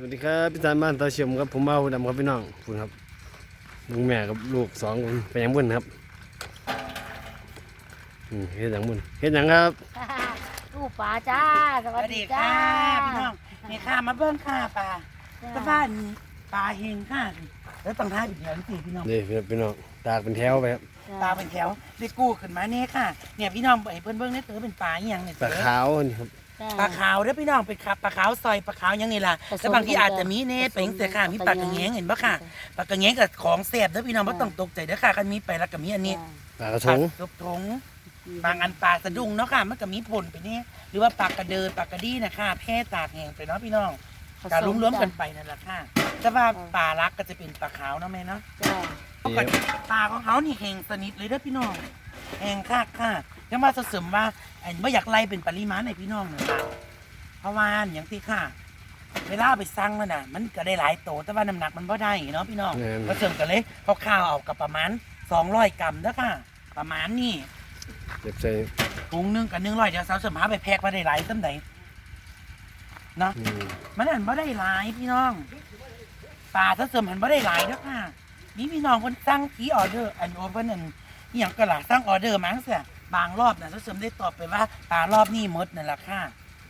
วัสดีครับพี่ตานบ้านตาเฉียมครับผมมาดำครับพี่น้องคุณครับลุงแม่กับลูกสองคนไปยังบุญครับอืมเฮ็ดหยังบุญเฮ็ดหยังครับลูกป๋าจ้า สสวัวัสสดีดีจ้าค่ะพี่น้องนี่ค่ะมาเบิ้งค่ะปลาจ้าสะบ้านปลาเฮงค่ะแล้วต้องท้ายเป็นแถวนี่สิพี่น้องนี่พี่น้องตากเป็นแถวไปครับปลาเป็นแถวได้กู้ขึ้นมาเนี่ยค่ะ เนี่ยพี่น้องไอ้เพิ่นเบิ้งนี่เต๋อเป็นปลาอหย่างเนี่ยปลาเต๋อขาวนี่ครับจ้ ปลาขาวเด้อพี่น้องเป็นครับปลาขาวซอยปลาขาวอยังนี่ล่ะผสมแล้วบางที่อาจจะมีเนตผสมเป็นเสือค่ะมีปลากระเงงเห็นปะค่ะปลากระเงงกับของแซ่บเด้อพี่น้องไม่ต้องตกใจเด้อค่ะกันมีไปแล้วก็มีอันนี้ปลากระทงปลากระทงบางอันปลาสะดุ้งเนาะค่ะมันก็มีผลไปนี่หรือว่าปลากระเดินปลากระดี้นะคะแพร่ตากแห้งไปเนาะพี่น้องการรวมๆกันไปนั่นแหละค่ะแต่ว่าปลารักก็จะเป็นปลาขาวเนาะแม่เนาะ จ้าปกติปลาของเขานี่แห้งสนิทเลยเด้อพี่น้อง แห้งคักค่ะยังว่าเสริมว่าไอ้ไม่อยากไล่เป็นปริมาณในพี่น้องเนี่ยค่ะเพราะว่าอย่างที่ค่ะ เวลาเอาไปสั่งมันน่ะมันก็ได้หลายโตแต่ว่าน้ำหนักมันไ่ได้เนาะพี่น้องแม่น ก็เสริมกันเลยคร่าวๆเอากับประมาณ200กรัมเด้อค่ะ ประมาณนี่เก็บใส่ถุงหนึงกับหนึ่งร้อยเดี๋ยวสาวเสริมหาไปแพ็คมาได้หลายตั้งไหนเนาะอืมมันหันบ่ได้หลายพี่น้องป่าถ้าเสริมหันบ่ได้หลายเด้อค่ะนี่พี่น้องคนสั่งผีออเดอร์อันโอเพิ่นนั่น อหย่างก็ล่ะสั่งออเดอร์มั้งเสียบางรอบน่ะถ้าเสริมได้ตอบไปว่าป่ารอบนี้หมดนั่นแหละค่ะ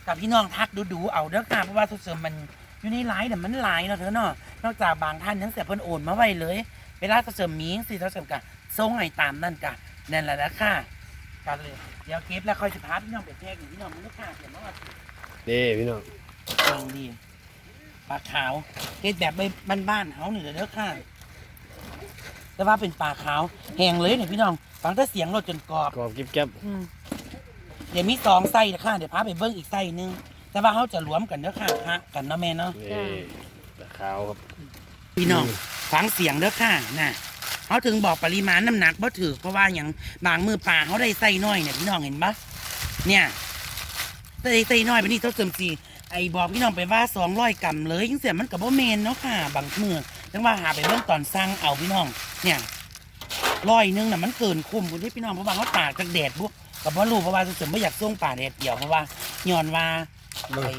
กับพี่น้องทักดูๆเอาเด้อค่ะเพราะว่าถ้าเสริมมันอยู่ในไลน์น่ะมันหลายเนาะเธอเนาะนอกจากบางท่านทั้งเสียเพิ่นโอนมาไว้เลย เวลาถ้าเสริมมีสิถ้าเสริมกะส่งให้ตามนั่นกะนั่นแหละนะค่ะกันเลยเดี๋ยวเก็บแล้วค่อยสิพาพี่น้องไปแพ็กพี่น้องมันลูกค้าเดี๋ยวมาว่านี่พี่น้องเองดีปลาขาวเฮ็ดแบบบ้านๆเขานี่แหละเด้อค่ะ แต่ว่าเป็นปลาขาวแห้งเลยเนี่ยพี่น้องฟังแต่เสียงรถจนกรอบกรอบกิ๊บแก๊บอืมเดี๋ยวมีสองไส้นะค่ะเดี๋ยวพาไปเบิ้งอีกไส้หนึงแต่ว่าเขาจะรวมกันเด้อค่ะคะกันเนาะแม่เนาะ นี่ปลาขาวครับ พี่น้องฟังเสียงเด้อค่ะน่ะเขาถึงบอกปริมาณน้ำหนักบ่ถือเพราะว่าอย่างบางมือปลาเขาได้ไส้น้อยเนี่ยพี่น้องเห็นปะเนี่ยได้ไส้น้อยไปนี่เท่าเสริมสีไอ้บอกพี่น้องไปว่าสองร้อยกรัมเลยยังเสียมันกับบ่เมนเนาะค่ะ บางมือจังว่าหาไปเบิ่งตอนสั่งเอาพี่น้อง เนี่ยร้อยหนึงน่ะมันเกินคุ้มคุณที่พี่น้องเพราะว่าเขาตากจากแดดบุกกับว่ารู้เพราะว่าเสริมไม่อยากส่งป่าแดดเดียวเพราะว่าย้อนว่าไอ้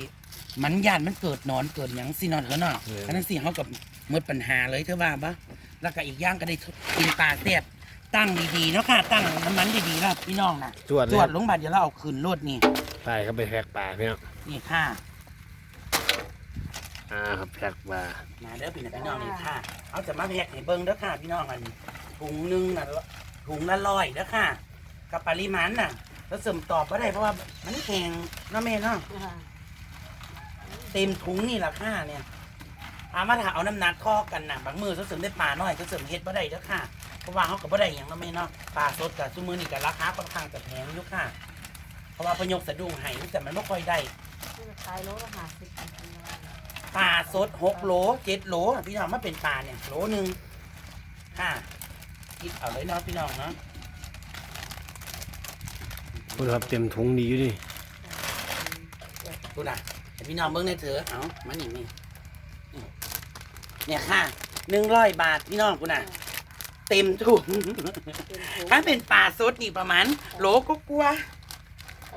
มันยานมันเกิดหนอนเกิดหยังสิเนอนเถอะเนาะอันนั้นสิเขากับหมดปัญหาเลยเธอว่าปะแล้วก็อีกอย่างก็ได้กินปลาเสียบตั้งดีๆเนาะค่ะตั้งน้ำมันดีๆแล้วพี่น้องนะจวดเลจยวครัดบลงบาดเดี๋ยวเราเอาคืนรถนี่ ไปครับไปแพกปลาพี่น้องนี่ค่ะ อ่าครับแพกปลามาเด้อพี่น้องพี่น้องนี่ค่ะ เอาจะมาแพ็กให้เบิ้งเด้อค่ะพี่น้องอันถุงหนึงน่ะถุงละร้อยเด้อค่ะ กับปริมาณน่ะ แล้วเสริมตอบก็ได้เพราะว่ามันแข็งเนาะแม่เนาะเต็มถุงนี่แหละค่ะเนี่ยถามว่าถ้าเอาน้ำหนักข้อกันนะบางมือเขาเสริมได้ปลาน้อยเขาเสริมเฮ็ดบ่ได้เด้อค่ะเพราะว่าเขาก็บ่ได้อย่างนั้นไม่เนาะปลาสดกับซุมือนี่กับราคาค่อนข้างจะแพงอยู่ค่ะ เพราะว่าพยกสะดุ้งไห้แต่มันไม่ค่อยได้ขายโลละห้าสิบ ปลาสดหกโลเจ็ดโลอะพี่น้องมาเป็นปลาเนี่ยโลหนึ่งค่ะคิดเอาเลยเนาะพี่น้องเนาะพูดครับเต็มถุงดีอยู่ดิดูนะให้พี่น้องเบิ่งในเถอะเอามานี่นี่นี่เนี่ยค่ะหนึ่งร้อยบาทพี่น้องกูน่ะเต็มถุงถ้าเป็นปลาสดนี่ประมาณโลก็กลัว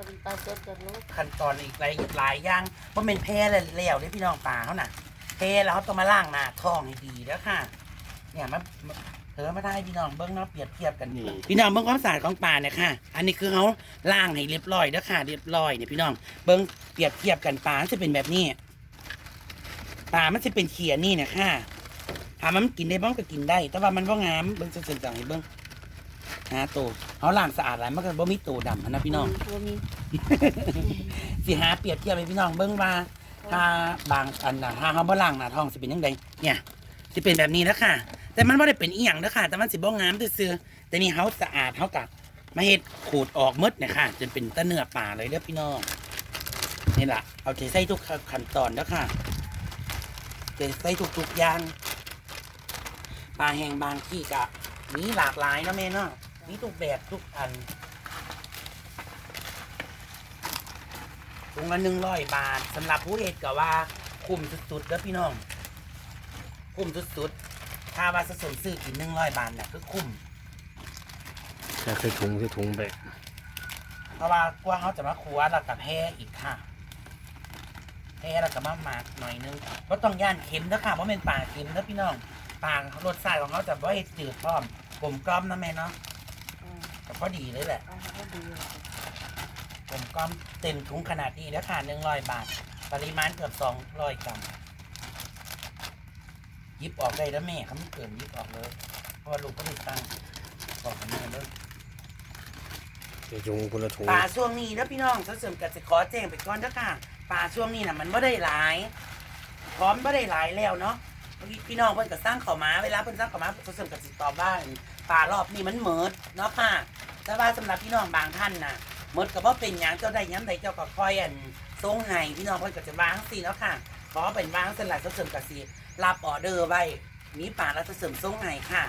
าเอาเป็นปลาสดกับโลขั้นตอนอีกหลายหลายอย่างเพราะเป็นแพร่แล้วแล้วเลยพี่น้องปลาเขาน่ะแพร่แล้วเขาต้องมาล่างหน้าท้องให้ดีแล้วค่ะ เนี่ยมันมันเธอมาได้พี่น้องเบิ้งเนาะเปรียบเทียบกันพี่น้องเบิ้งความสะอาดของปลาเนี่ยค่ะ อันนี้คือเขาล่างให้เรียบร้อยแล้วค่ะ เรียบร้อยเนี่ยพี่น้องเบิ้งเปรียบเทียบกันปลามันจะเป็นแบบนี้ปลามันจะเป็นเขียนี่เนี่ยค่ะถามว่ามันกินได้บ้างก็กินได้ แต่ว่ามันว่างามเบิ้งจะเส้นจังให้เบิ้ง หาโตวเขาล่างสะอาดหลายมันก็บ่มีโตวดำหั้นนะพี่น้อง บ่มีสิหาเปรียบเทียบให้พี่น้องเบิ่งว่าถ้าบางอันน่ะถ้าเขาบ่ล้างหน้าท้องสิเป็นยังไงเนี่ยสิเป็นแบบนี้แล้วค่ะ แต่มันบ่ได้เป็นอีหยังเด้อค่ะ แต่มันสิบ่งามซื่อๆแต่นี่เขาสะอาดเขากับมาเฮ็ดขูดออกหมดเนี่ยค่ะจนเป็นตะเนื้อป่าเลยเด้อพี่น้องนี่ล่ะเอาใจใส่ทุกขั้นตอนเด้อค่ะใจใส่ทุกๆอย่างปลาแห้งบางที่กะมีหลากหลายเนาะแม่เนาะ มีทุกแบบทุกอันถุงละหนึ่งร้อยบาทสำหรับผู้เฮ็ดก็ว่า คุ้มสุดๆเด้อพี่น้อง คุ้มสุดๆ ถ้าว่าสะสมซื้อกินหนึ่งร้อยบาทเนี่ยคือคุ้มแพกใส่ถุงใส่ถุงไปเพราะว่ากว่าเขาจะมาครัวแล้วกับแพ้อีกค่ะแค่แล้วก็มาหมักหน่อยนึงเพราะต้องย่านเค็มนะค่ะเพราะเป็นปลาเค็มนะพี่น้องปลารสชาติของเขาจะไม่จืดพร้อมกลมกล่อมนะแม่เนาะอืมแต่พ อดีเลยแหละเอาให้เขาดีเลยกลมกล่อมเต็มถุงขนาดนี้นะค่ะหนึ่งร้อยบาท ปริมาณเกือบสองร้อยกรัมหยิบออกได้แล้วแม่เขาไม่เกินหยิบออกเลย เพราะว่าลูกก็ติดตั้งบอกกันแม่เลยเดี๋ยวจุงคนละถุงปลาช่วงนี้นะพี่น้องเขาเสริมกับจะขอแจ้งไปก่อนนะค่ะปลาช่วงนี้น่ะมันไม่ได้หลาย พร้อมไม่ได้หลายแล้วเนาะเมื่อกี้พี่น้องเพิ่นก็สร้างเขาวมาเวลาเพิ่นสร้างเขาวมาเขาเสริมกับติดต่อบ้านปลารอบนี้มันเหมิดเนาะค่ะ แต่ว่าสำหรับพี่น้องบางท่านน่ะเหมดก็บ่เป็นหยังเจ้าได้หยังใดเจ้าก็คอยอันทรงให้พี่น้องเพิ่นก็จะวางสิเนาะค่ะขอเป็นวางสลัดเขาเสริมกับสิรับออเดอร์ไว้มีปลาแล้วจะเสริมทรงให้ค่ะ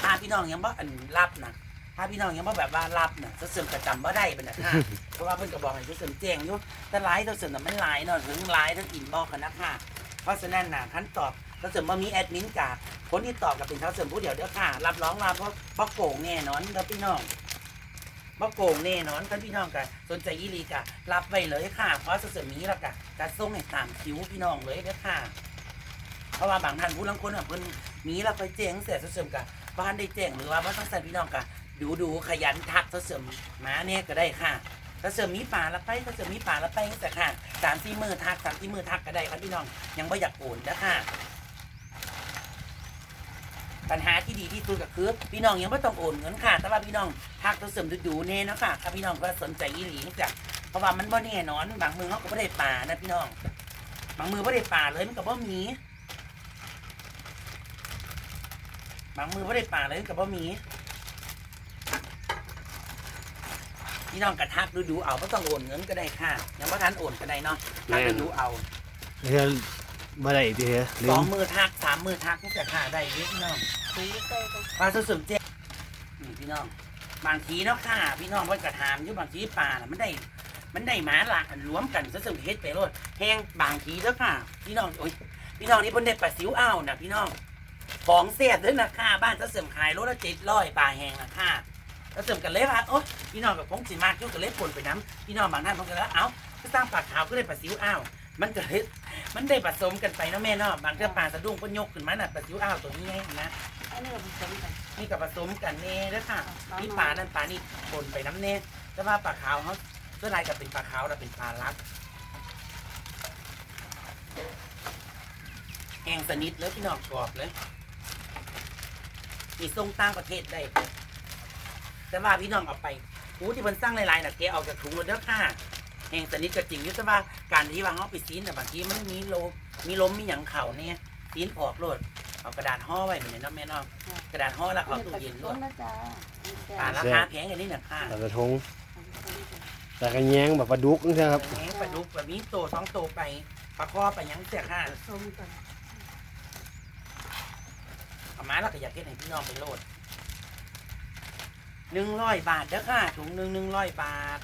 ถ้าพี่น้องยังบ่อันรับนะถ้าพี่น้องยังบ่แบบว่ารับน่ะจะเสริมประจำบ่ได้เป็นนะค่ะเพราะว่าเพิ่นก็บอกให้ทุกเสริมแจ้งอยู่แต่หลายตัวเสริมน่ะมันหลายเนาะถึงหลายทั้งอินบอกกันนะค่ะเพราะฉะนั้นน่ะขั้นตอบถ้าเสริมว่ามีแอดมินกาคนที่ตอบกับเป็นเท้าเสริมผู้เดียวเด้อค่ะ รับรองว่าเพราะบ่โกงแน่นอนเด้อพี่น้อง บ่โกงแน่นอนท่านพี่น้องกันสนใจอีหลีกะรับไว้เลยค่ะเพราะเสริมมีแล้วกะจะส่งให้ตามคิวพี่น้องเลยเด้อค่ะ เพราะว่าบางท่านผู้ลังคนอะเพิ่นมีแล้วไปแจ้งเสียเสริมกะบ้านได้แจ้งหรือว่าบ่ต้องใส่พี่น้องกะดูดูขยันทักเสริมมาเนี่ยก็ได้ค่ะถ้าเสริมมีป่าละไปถ้าเสริมมีป่าละไปแต่ค่ะสามสี่มือทักสามสี่มือทักก็ได้ครับพี่น้องยังไม่อยากโอนนะค่ะ ปัญหาที่ดีที่สุดก็คือ พี่น้องยังไม่ต้องโอนเงินค่ะ แต่ว่าพี่น้องทักตัวเสริมดูๆเน่นะค่ะถ้าพี่น้องก็สนใจอีหลีจ้ะเพราะว่ามันบ่แน่นอน บางมือเขาก็ไม่ได้ป่านะพี่น้อง บางมือไม่ได้ป่าเลยมันก็บ่มี บางมือไม่ได้ป่าเลยมันก็บ่มี พี่น้องกระทักดูดูๆเอาไม่ต้องโอนเงินก็ได้ค่ะ ยังไม่ทันโอนก็ได้เนาะทักดูๆเอาเฮ้ย บ่ได้ดิเฮ้ยลืสองมมือทักสามมือทักนี่จะค่ะได้เยอะพี่น้องสีใกล้กันปลาสุดๆเจ๊นี่พี่น้อง บางทีเนาะค่ะ พี่น้องเพิ่นกระถามอยู่บางทีปลาน่ะมันได้ มันได้หมาหละรวมกันซะสมเฮ็ดไปโลดแห้งบางทีแล้วค่ะ พี่น้องโอ้ยพี่น้องนี่เพิ่นได้ปลาซิวอ้าวนะพี่น้องของเสียดด้วยนะค่ะบ้านซะเสริมขายโลละเจ็ดร้อยปลาแห้งนะค่ะซะเสริมกันเลยว่าโอ๊ยพี่น้องกับคงสิมากอยุ่กันเลยปนไปน้ำพี่น้องบางท่านเพิ่นก็แล้วเอ้าก็สร้างปลาขาวก็ได้ปลาซิวอ้าว มันก็เลยมันได้ผสมกันไปเนาะแม่เนาะบางเทื่อปลาสะดุ้งก็ยกขึ้นมาน่ะปลาซิวอ้าวตัวนี้ไงนะอันนี้ก็ผสมกัน นี่กับผสมกันเน่แล้วค่ะนี่ปลานั่นปลานี่ปนไปน้ำเน่แต่ว่าปลาขาวเขาเสื้อลายกับเป็นปลาขาวแต่เป็นปลาลักแห้งสนิทเลยพี่น้องกรอบเลยมีส่งต่างประเทศได้แต่ว่าพี่น้องเอาไปหูที่มันสร้างหลายๆน่ะเกเอาจากถุงเลยเด้อค่ะ แห้งสนิทก็จริงอยู่แต่ว่าการที่ว่าเขาไปซีนแต่ะบางทีมันมีโลมมีลมมีหยังเข่าเนี่ยซีนออกโลดเอากระดาษห่อไว้เหมือนเนาะแม่เนาะกระดาษห่อแล้วอัเอานนี้ตู้ผเย็นสโลมดนะจ๊ะปลาราคาแพงอย่างนี้เนี่ยค่ะปลากระทงปลากระแยงแบบปลาดุกนี่ครับแพงปลาดุกแบบนี้โตสองโตไปปลาคอไปหยังเสียค่ะผสมกันเอามาแล้วก็อยากเก็บให้พี่น้องไปโลดหนึ่งร้อยบาทเด้อค่ะถุงหนึ่งหนึ่งร้อยบาท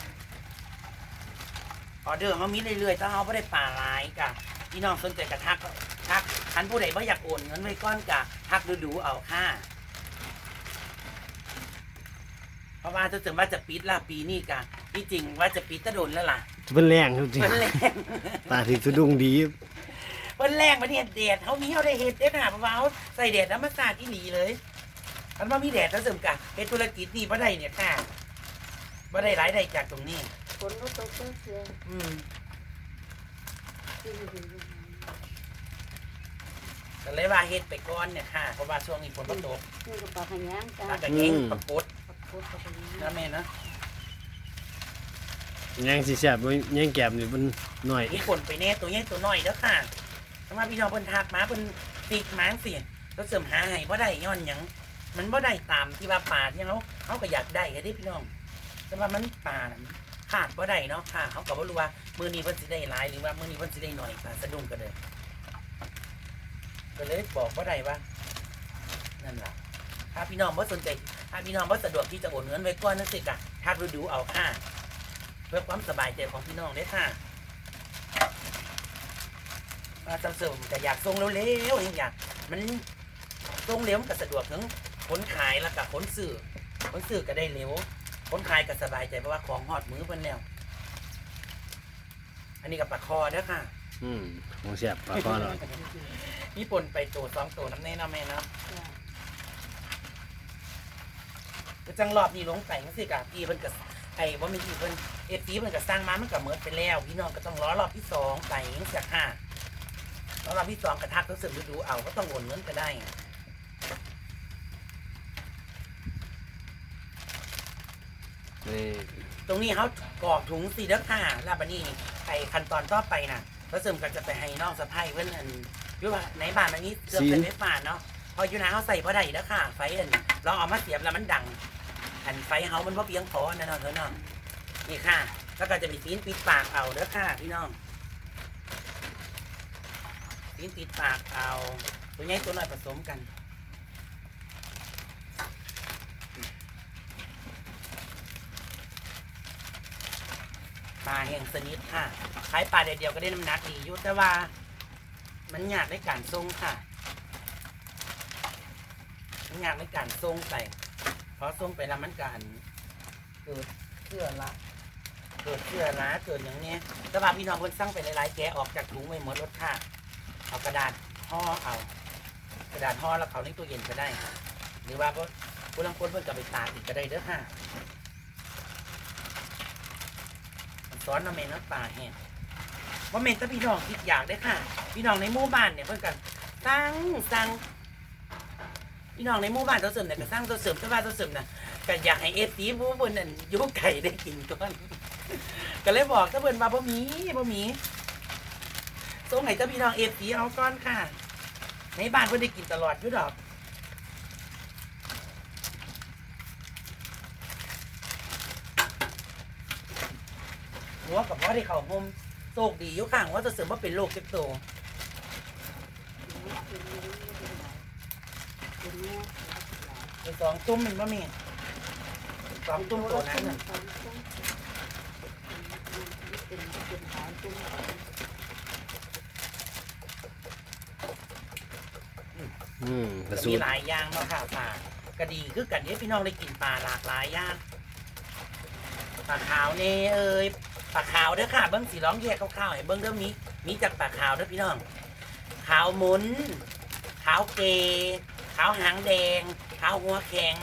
ออเดอร์เขามีเรื่อยๆถ้าเขาไม่ได้ปลาหลายกะพี่น้องสนใจกระทักก็ทักทันผู้ใดไม่อยากโอนเงินไว้ก้อนกะทักดูๆเอาค่ะเพราะว่าถ้าเกิดว่าจะปิดละปีนี้กะที่จริงว่าจะปิดตะโดนแล้วล่ะเป็นแรงครับจริงเพิ่นแรงปลาที่สะดุ้งดีเพิ่นแรงมาเนี่ยแดดเขามีเขาได้เห็ดเด็ดหาเพราะว่าเขาใส่แดดน้ำมันสาดที่หลีเลยอันว่ามีแดดแล้วเสริมกันเป็นธุรกิจนี่บ่ได้เนี่ยค่ะบ่ได้รายได้จากตรงนี้ฝ นก็ตกเสื้อเสื้ออืมที่อยู่ดีก็เลยว่าเฮ็ดไปก่อนเนี่ยค่ะ เพราะว่าช่วงนี้ฝนก็ตกนี่ก็ปลาขยงจ้าถ้าก็เงี้ยประปดปลาโคตรปลาขยงนะแม่นะแยงสีแสบด้วยแยงแกบนี่มันหน่อยมีฝนไปแน่ตัวใหญ่ตัวน้อยเด้อค่ะถ้ามาพี่น้องเพิ่นทักมาเพิ่นติดมาสิแล้วเสริมหาให้บ่ได้ย้อนหยังมันบ่ได้ตามที่ว่าป่าที่เขาเขาก็อยากได้ก็ได้พี่น้องแต่ว่ามันป่าน่ะมัน ขาดบ่ได้เนาะค่ะเขาก็บ่รู้ว่ามื้อนี้เพิ่นสิได้หลายหรือว่ามื้อนี้เพิ่นสิได้น้อยป่าสะดุ้งก็เลยก็เลยบอกบ่ได้ว่านั่นล่ะถ้าพี่น้องบ่สนใจถ้าพี่น้องบ่สะดวกที่จะโอนเงินไว้ก่อนนั่นสิกะทักดูๆเอาค่ะ เพื่อความสบายใจของพี่น้องเด้ค่ะว่าจำเสริมแต่อยากส่งเร็วๆอย่างอยากมันส่งเร็วมันก็สะดวกถึงขนขายแล้วก็ขนซื้อขนซื้อก็ได้เร็ว คนขายก็สบายใจเพราะว่าของหอดมือเพิ่นแล้ว อันนี้กับปลาคอเด้อค่ะ อืมของแซ่บปลาคอหน่อยนี่ปนไปตัวสองตัวน้ำแน่เนาะแม่เนาะจ้ะก็จังรอบนี้ลงไปจังซี่กะพี่เพิ่นก็ไอ้บ่แม่นพี่เพิ่นเอฟซีเพิ่นก็สร้างมามันก็เมิดไปแล้ว พี่น้องก็ต้องรอรอบที่สองไปจังซี่ค่ะแล้วรอบที่สองก็ทักรู้สึกดูๆเอาก็ต้องโอนเงินก็ได้ นี่ตรงนี้เขากรอกถุงสีเด้อค่ะแล้วบัดนี้ไอ้ขั้นตอนต่อไปน่ะก็เสริมก็จะไปให้น้องสะพ้ายเพิ่อนอันยู่ว่าในบ้านมันนี้เกือบเป็นไฟฟ้าเนาะพออยู่นะเขาใส่พอได้เด้อค่ะ ไฟอันเราเอามาเสียบแล้วมันดัง อันไฟเฮามันบ่เพียงพอนั่นเนาะเธอเนาะนี่ค่ะ แล้วก็จะมีปีนปิดปากเอาเด้อค่ะพี่น้องปีนปิดปากเอาตัวใหญ่ตัวน้อยผสมกันาแห้งสนิทค่ะขายปลาเดียวๆก็ได้น้ำหนักดีอยู่แต่ว่า มันยากในการทรงค่ะ มันยากในการทรงใส่เพราะทรงไปแล้วมันการเกิดเชื่อละเกิดเชื่อละเกิดอย่างนี้ยแต่ว่าพี่น้องคนสั่งไปหลายๆแกออกจากถุงไว้หมดรถค่ะเอากระดาษห่อเอา กระดาษห่อแล้วเขาในตู้เย็นก็ได้ หรือว่าผู้ลังคนเพิ่นก็ไปตากอีกก็ได้เด้อค่ะ สอนน้ำเมนน้ำปลาแห้งว่าเมนถ้าพี่น้องคิดอยากได้ค่ะ พี่น้องในหมู่บ้านเนี่ยเพิ่อนกันสร้างสร้างพี่น้องในหมู่บ้านตัวเสริมเนี่ยก็สร้างตัวเสริมตัวบ้านตัวเสริมนะก็อยากให้เอฟซีผู้เพิ่นนั่นยุ่ไก่ได้กินตัวนั้นก็เลยบอกถ้าเพิ่นมาบ่มีบ่มีส่งให้เจ้าพี่น้องเอฟซีเอาก้อนค่ะ ในบ้านเพิ่นได้กินตลอดยู่ดอก หัวกับพ่อที่เขาห่มโชคดีอยู่ข้างว่าจะเสริมว่าเป็นโรคเจ็บตัวเป็นเรื่องไม่เป็นไรเป็นแม่เป็นสองตุ้มมันบ่แม่นสองตุ้มตัวนั้นน่ะสองตุ้มเป็นเป็นหายตุ้มอืมกระสุมีนหลายอย่างเนาะค่ะปลากระดีคือกันนี้พี่น้องได้กินปลาหลากหลายอย่างปลาขาวเนเอ้ย ปลาขาวเด้อค่ะ เบิ้งสีร้องแยกคร่าวๆให้เบิ้งเด้อมีมีจากปลาขาวเด้อพี่น้องขาวหมุนขาวเกขาวหางแดงขาวหัวแข็ง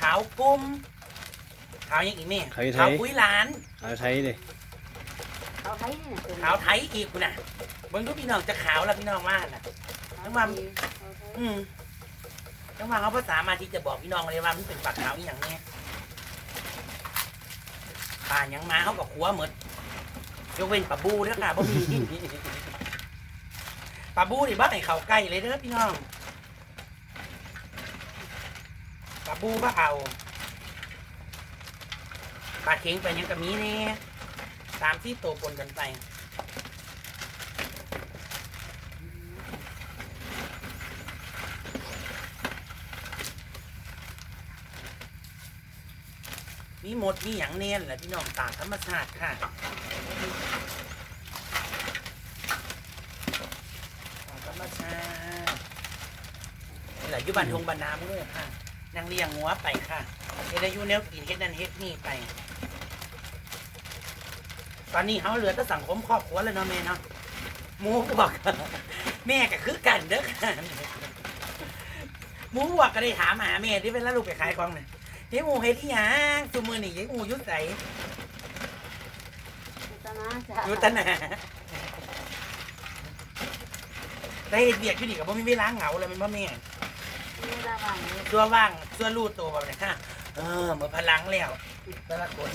ขาวกุ้มขาวยังอีกแม่ขาวกุ้ยหลานขาวไทยเลยเขาไทยนี่นะขาวไทยอีกคุณน่ะเบิ้งดูพี่น้องจะขาวแล้วพี่น้องว่าน่ะอืมจังหวะเขาภาษามาที่จะบอกพี่น้องเลยว่ามันเป็นปลาขาวอหย่างเนี้ย ปลาหยังมาเขากับขัวหมดยกเว้นปลาบูเด้อค่ะบ่มีปลาบูนี่บ้าไห้เขาใกล้เลยเด้อพี่น้องปลาบูบ้าเอาปลาเค็งไปยังกะมีนี่ตามที่โตปนกันไป มีหมดมีอย่างเน้นแหละพี่น้องตามธรรมชาติค่ะตามธรรมชาตินี่แหละอยู่บ้านทงบ้านน้ำเลยค่ะนางเลี้ยงหัวไปค่ะเฮ็ดอายุแนวกินเฮ็ดนั่นเฮ็ดนี่ไป ตอนนี้เขาเหลือแต่สังคมครอบครัวแล้วเนาะแม่เนาะหมูบอกแม่ก็คือกันเด้อค่ะหมูบอกก็ได้ถามหาแม่ที่เป็นล้วลูกไปขายของเนี่ย เจ๊หมูเฮ็ดอีหยังซุมือนี่เจ๊หมูอยุดใสยุตนาจ้ะอยุตนาได้เฮ็ดเบียกอยู่นี่กับพ่มีเวลาเหงาเลยแมันพ่แม่ไม่ได้ว่างเลยตัวว่างตัวรูดตัวแบบนี้ค่ะเออหมดพลังแล้วแต่ละคน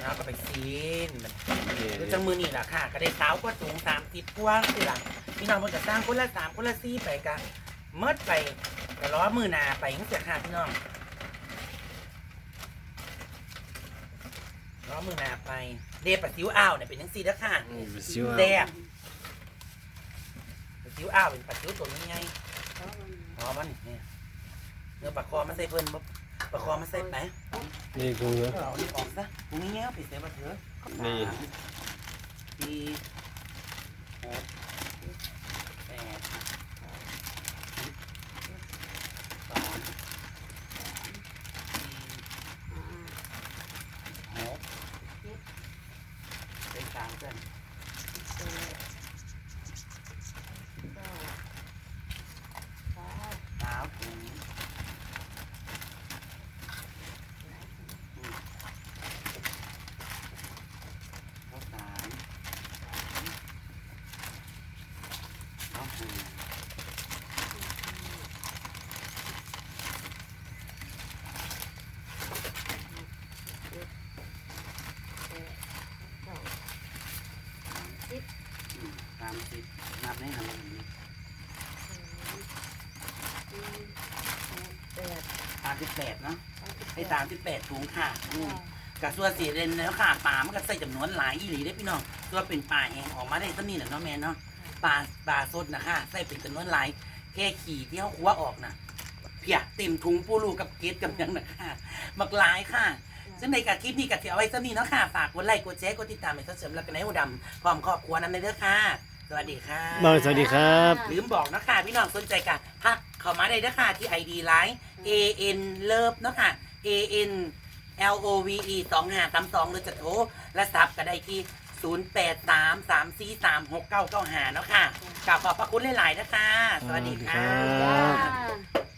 แล้วก็ไปซี นมันคือจังมือนี่แหละค่ะ ก็ได้สาวก็สูงสามสิบกว่าคือหลังพี่น้องมันจะสร้างคนละสามคนละสี่ไปกันเมื่อไปก็ล้อมือนาไปยังเสียค่ะพี่น้องล้อมือนาไป เดปะซิวอ้าวเนี่ยเป็นยังสี่แล้วค่ะอืมซิวแดบปะซิวอ้าวเป็นปะซิวตัวนี้ไงอ๋อมันเนี่ยเนื้อปลาคอมาใส่เพิ่นบ่ ปลาคอมาใส่ไปนี่กุ้งเยอะเอาอันนี้ออกซะตรงนี้เงี้ยไปเสียบะเถอะนี่สี่หกแปดามสิบแปดเนาะ ได้สามสิบแปดถุงค่ะอืมกับส่วนสีเรนแล้วค่ะปลามันก็ใส่จำนวนหลายอีหลีได้อพี่น้องส่วนเป็นปลาแห้งออกมาได้สักนี่แหละเนาะแม่เนาะปลาปลาสดนะคะใส่เป็นจำนวนหลายแค่ขี่ที่เขาคั้วออกนะเพียเต็มถุงปูรูกับเกตกับหยังนะค่ะมักหลายค่ะ ซึ่งในกับคลิปนี้กับเที่เอาไว้สักนี้เนาะค่ะฝากกดไลค์กดแชร์กดติดตามให้ท่านเสริมแล้วกันในหูดำพร้อมครอบครัวนั้นเลยเด้อค่ะ สวัสดีค่ะน้องสวัสดีครับ ลืมบอกเนาะค่ะพี่น้องสนใจกันทักเข้ามาได้เด้อค่ะที่ ID Line A N Love เนาะค่ะ A N L O V E 2 5 3 2หรือจะโทรและสับก็ได้ที่0 8 3 3 4 3 6 9 9 5เนาะค่ะกล่าวขอบพระคุณหลายๆนะคะสวัสดีค่ะ จ้า